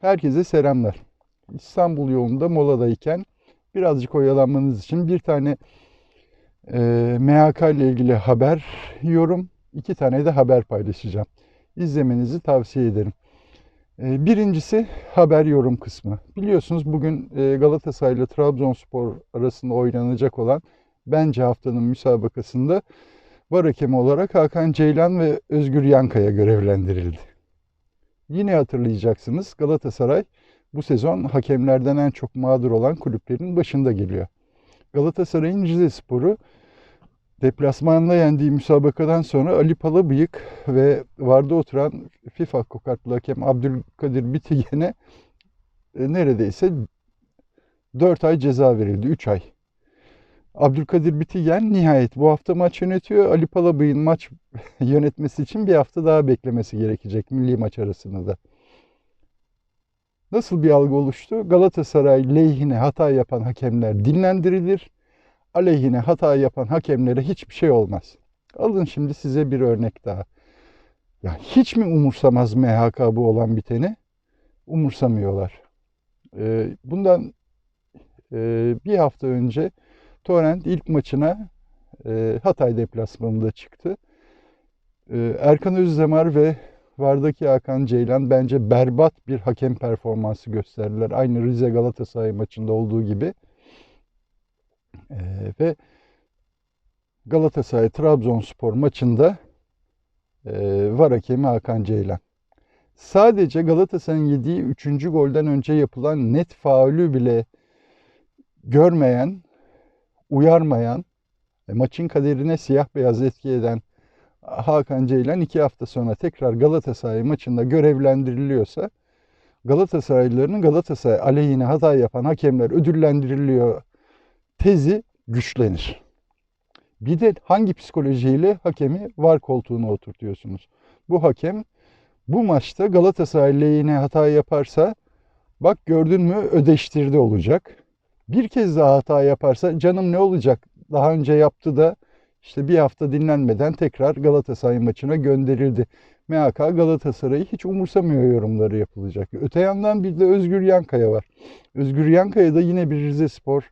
Herkese selamlar. İstanbul yolunda moladayken birazcık oyalanmanız için bir tane e, MHK ile ilgili haber yorum, iki tane de haber paylaşacağım. İzlemenizi tavsiye ederim. E, birincisi haber yorum kısmı. Biliyorsunuz bugün e, Galatasaray ile Trabzonspor arasında oynanacak olan bence haftanın müsabakasında var hakemi olarak Hakan Ceylan ve Özgür Yankaya görevlendirildi. Yine hatırlayacaksınız Galatasaray bu sezon hakemlerden en çok mağdur olan kulüplerin başında geliyor. Galatasaray'ın Rize Sporu deplasmanda yendiği müsabakadan sonra Ali Palabıyık ve varda oturan FIFA kokartlı hakem Abdülkadir Bitigen'e e, neredeyse 4 ay ceza verildi. 3 ay. Abdülkadir Bitigen nihayet bu hafta maç yönetiyor. Ali Palabıyık'ın maç yönetmesi için bir hafta daha beklemesi gerekecek milli maç arasında da. Nasıl bir algı oluştu? Galatasaray lehine hata yapan hakemler dinlendirilir. Aleyhine hata yapan hakemlere hiçbir şey olmaz. Alın şimdi size bir örnek daha. Ya hiç mi umursamaz MHK bu olan biteni? Umursamıyorlar. Ee, bundan e, bir hafta önce Torrent ilk maçına e, Hatay deplasmanında çıktı. E, Erkan Özdemir ve Vardaki Hakan Ceylan bence berbat bir hakem performansı gösterdiler. Aynı Rize Galatasaray maçında olduğu gibi. E, ve Galatasaray Trabzonspor maçında e, var hakemi Hakan Ceylan. Sadece Galatasaray'ın yediği 3. golden önce yapılan net faulü bile görmeyen, uyarmayan, e, maçın kaderine siyah beyaz etki eden Hakan Ceylan iki hafta sonra tekrar Galatasaray maçında görevlendiriliyorsa Galatasaraylıların Galatasaray aleyhine hata yapan hakemler ödüllendiriliyor tezi güçlenir. Bir de hangi psikolojiyle hakemi var koltuğuna oturtuyorsunuz? Bu hakem bu maçta Galatasaray lehine hata yaparsa bak gördün mü ödeştirdi olacak. Bir kez daha hata yaparsa canım ne olacak? Daha önce yaptı da işte bir hafta dinlenmeden tekrar Galatasaray maçına gönderildi. MHK Galatasaray'ı hiç umursamıyor yorumları yapılacak. Öte yandan bir de Özgür Yankaya var. Özgür Yankaya da yine bir Rize Spor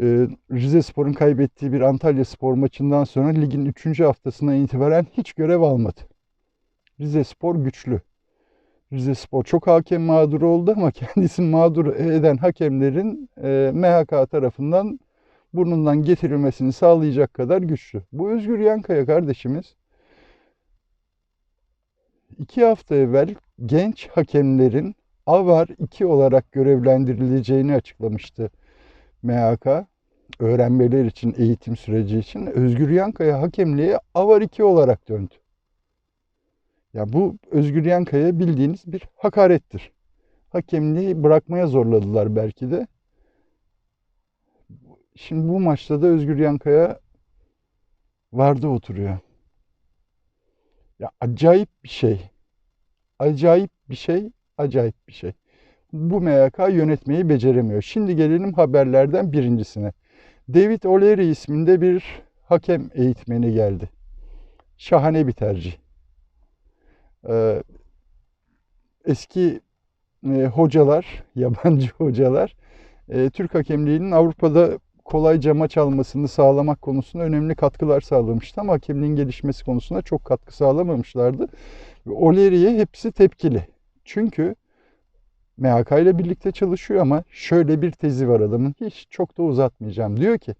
e, Rize Spor'un kaybettiği bir Antalya Spor maçından sonra ligin 3. haftasına itibaren hiç görev almadı. Rize Spor güçlü. Rize Spor çok hakem mağdur oldu ama kendisini mağdur eden hakemlerin e, MHK tarafından burnundan getirilmesini sağlayacak kadar güçlü. Bu Özgür Yankaya kardeşimiz iki hafta evvel genç hakemlerin AVAR 2 olarak görevlendirileceğini açıklamıştı MHK. Öğrenmeler için, eğitim süreci için Özgür Yankaya hakemliğe AVAR 2 olarak döndü. Ya bu Özgür Yankaya bildiğiniz bir hakarettir. Hakemliği bırakmaya zorladılar belki de. Şimdi bu maçta da Özgür Yankaya vardı oturuyor. Ya acayip bir şey. Acayip bir şey, acayip bir şey. Bu MYK yönetmeyi beceremiyor. Şimdi gelelim haberlerden birincisine. David O'Leary isminde bir hakem eğitmeni geldi. Şahane bir tercih. Ee, eski e, hocalar, yabancı hocalar e, Türk hakemliğinin Avrupa'da kolayca maç almasını sağlamak konusunda önemli katkılar sağlamıştı ama hakemliğin gelişmesi konusunda çok katkı sağlamamışlardı. O'Leary'e hepsi tepkili. Çünkü MHK ile birlikte çalışıyor ama şöyle bir tezi var adamın. Hiç çok da uzatmayacağım. Diyor ki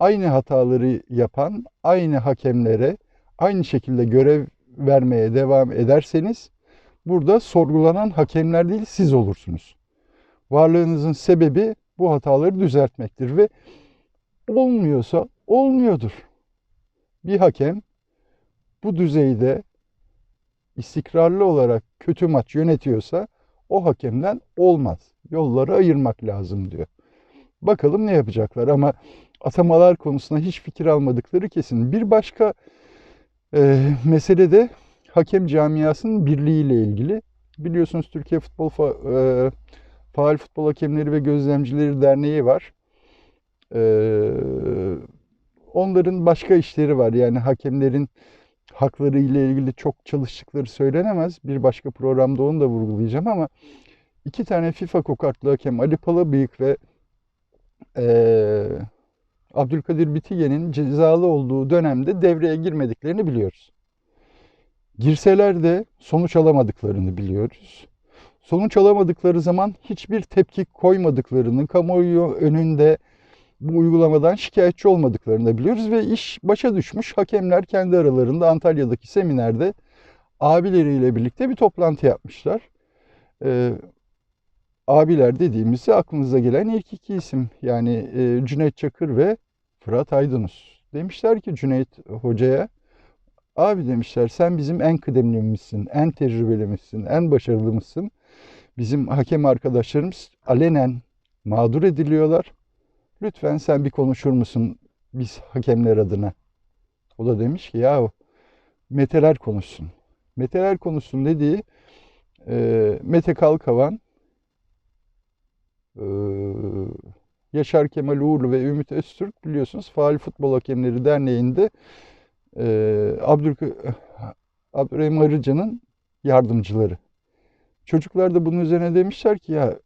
aynı hataları yapan aynı hakemlere aynı şekilde görev vermeye devam ederseniz burada sorgulanan hakemler değil siz olursunuz. Varlığınızın sebebi bu hataları düzeltmektir ve olmuyorsa olmuyordur. Bir hakem bu düzeyde istikrarlı olarak kötü maç yönetiyorsa o hakemden olmaz. Yolları ayırmak lazım diyor. Bakalım ne yapacaklar ama atamalar konusunda hiç fikir almadıkları kesin. Bir başka e, mesele de hakem camiasının birliğiyle ilgili. Biliyorsunuz Türkiye Futbol Fa e, Faal Futbol Hakemleri ve Gözlemcileri Derneği var. Ee, onların başka işleri var. Yani hakemlerin hakları ile ilgili çok çalıştıkları söylenemez. Bir başka programda onu da vurgulayacağım ama iki tane FIFA kokartlı hakem Ali Palabıyık ve eee, Abdülkadir Bitige'nin cezalı olduğu dönemde devreye girmediklerini biliyoruz. Girseler de sonuç alamadıklarını biliyoruz. Sonuç alamadıkları zaman hiçbir tepki koymadıklarını, kamuoyu önünde bu uygulamadan şikayetçi olmadıklarını da biliyoruz ve iş başa düşmüş. Hakemler kendi aralarında Antalya'daki seminerde abileriyle birlikte bir toplantı yapmışlar. Ee, abiler dediğimizde aklınıza gelen ilk iki isim yani e, Cüneyt Çakır ve Fırat Aydınus. Demişler ki Cüneyt Hoca'ya abi demişler sen bizim en kıdemlimizsin, en tecrübelimizsin, en başarılımızsın. Bizim hakem arkadaşlarımız alenen mağdur ediliyorlar. Lütfen sen bir konuşur musun biz hakemler adına? O da demiş ki ya Meteler konuşsun. Meteler konuşsun dediği e, Mete Kalkavan, e, Yaşar Kemal Uğurlu ve Ümit Öztürk biliyorsunuz Faal Futbol Hakemleri Derneği'nde e, Abdül, Abdurrahim Arıcı'nın yardımcıları. Çocuklar da bunun üzerine demişler ki ya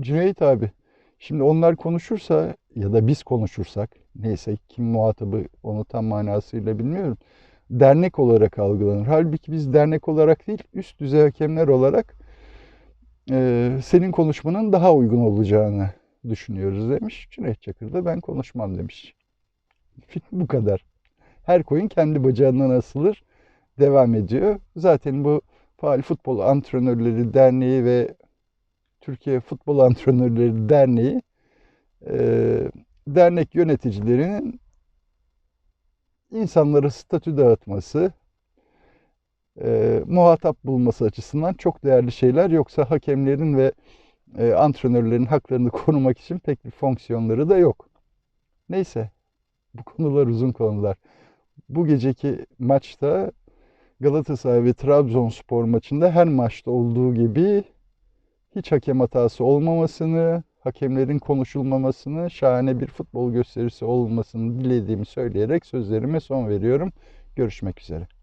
Cüneyt abi şimdi onlar konuşursa ya da biz konuşursak neyse kim muhatabı onu tam manasıyla bilmiyorum. Dernek olarak algılanır. Halbuki biz dernek olarak değil üst düzey hakemler olarak e, senin konuşmanın daha uygun olacağını düşünüyoruz demiş. Cüneyt Çakır da ben konuşmam demiş. Bu kadar. Her koyun kendi bacağından asılır. Devam ediyor. Zaten bu Faal Futbol Antrenörleri Derneği ve Türkiye Futbol Antrenörleri Derneği e, dernek yöneticilerinin insanlara statü dağıtması, e, muhatap bulması açısından çok değerli şeyler. Yoksa hakemlerin ve e, antrenörlerin haklarını korumak için pek bir fonksiyonları da yok. Neyse, bu konular uzun konular. Bu geceki maçta Galatasaray ve Trabzonspor maçında her maçta olduğu gibi hiç hakem hatası olmamasını, hakemlerin konuşulmamasını, şahane bir futbol gösterisi olmasını dilediğimi söyleyerek sözlerime son veriyorum. Görüşmek üzere.